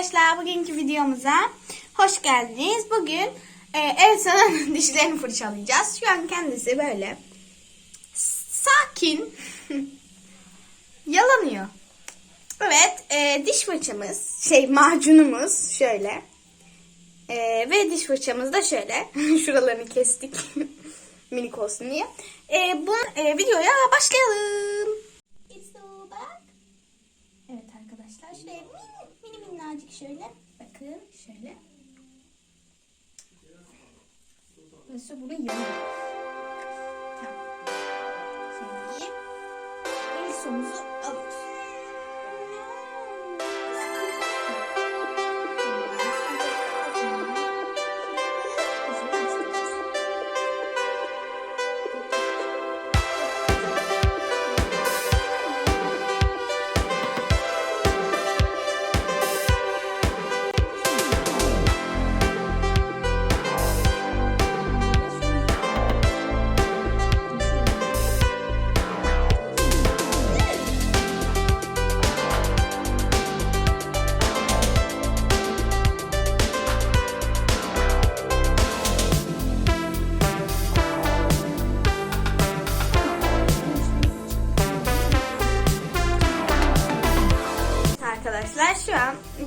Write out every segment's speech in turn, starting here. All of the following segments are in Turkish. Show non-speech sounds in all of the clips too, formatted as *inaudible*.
arkadaşlar bugünkü videomuza hoş geldiniz. Bugün e, Elsa'nın *laughs* dişlerini fırçalayacağız. Şu an kendisi böyle sakin *laughs* yalanıyor. Evet e, diş fırçamız şey macunumuz şöyle E, ve diş fırçamız da şöyle *laughs* şuralarını kestik minik olsun diye. E, bu e, videoya başlayalım. Arkadaşlar şöyle mini, mini minnacık şöyle. Bakın şöyle. Burası burada yanıyor. Tamam. Şimdi el somuzu alıyoruz.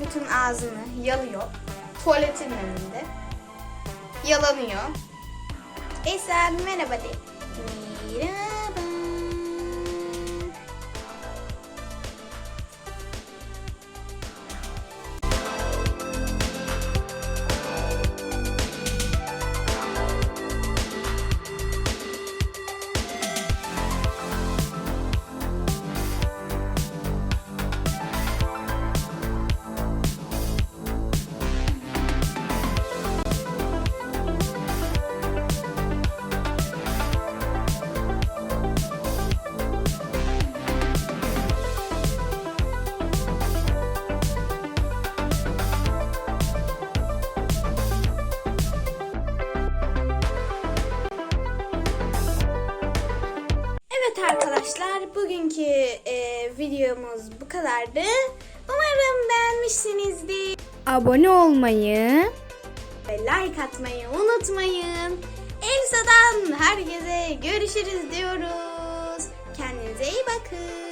Bütün ağzını yalıyor. Tuvaletin önünde. Yalanıyor. Esa merhaba de. Merhaba. Arkadaşlar bugünkü e, videomuz bu kadardı. Umarım beğenmişsinizdir. Abone olmayı, Ve like atmayı unutmayın. Elsa'dan herkese görüşürüz diyoruz. Kendinize iyi bakın.